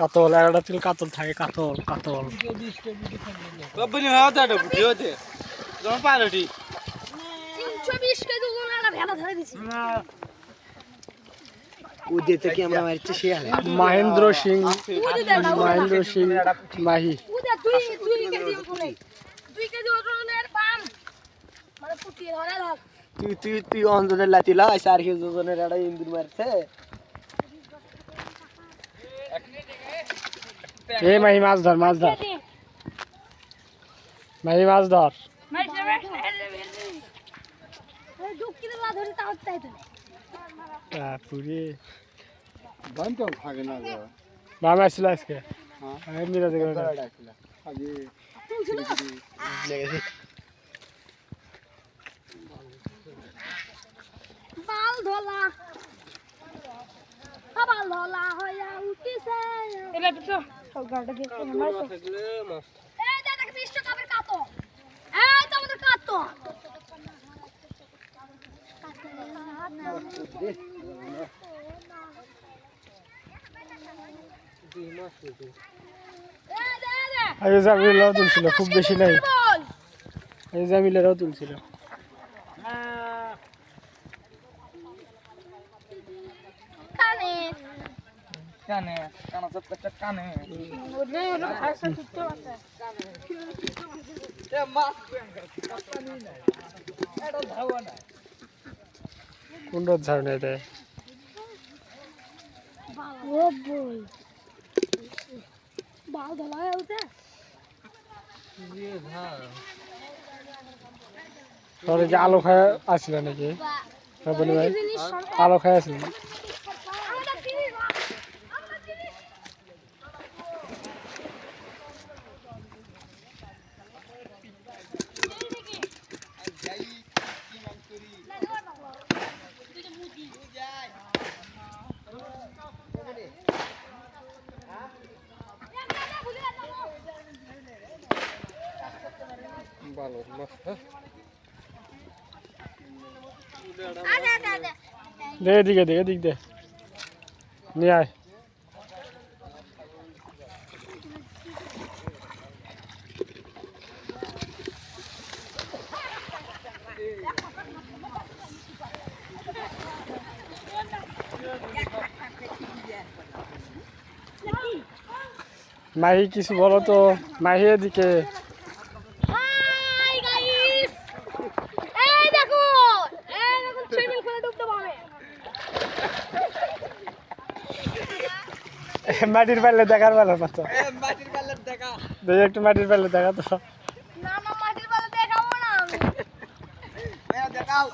কাতল এগারোটা তিল কাতল থাকে কাতল কাতল। সে হালে। মহেন্দ্র সিং মহেন্দ্র সিং মাহি। উদে দুই দুই কেজি ওজনে দুই কেজি ওজনের পাম। মানে তুই তুই তুই অঞ্জনের লাতিলা চার কেজি ওজনের একটা ইন্দুর মারছে। এ মাহি মাছ ধর মাছ ধর। মাহি মাছ ধর। পুরি বান থাকে না গো। আসছিল আজকে। হ্যাঁ। মিরাজ আগে বাল ধলা। বাল ধলা হইয়া উঠিছে। এটা গাড়টা দিয়ে মারছে থাকলে মাছ এই দাদা এই তো আমাদের জামিলেরাও তুলছিল খুব বেশি নাই। এই জামিলেরাও তুলছিল কানে কানে কানা সব কানে। ওরে ওরে ভাষা আছে এ মাছ এটা ধাওয়া না কোন ঝাড়নে ও বল বাল ধলা উঠে তোর কি আলো খায় আসছিল নাকি? বলি ভাই? আলো খায় আসছিল ভালো আচ্ছা দে এদিকে দে, এদিক দে। নিয়ে আয়। মাহি, কিছু বলো তো? মাহি এদিকে হাই গাইস এই দেখো এই দেখো সুইমিং পুলে ডুবতে পারবে মাটির পাল্লে দেখার বেলা না তো। পাল্লার দেখা। দেখি একটু মাটির পাল্লে দেখা তো। না না মাটির বালে দেখাবো না আমি। এ দেখাও।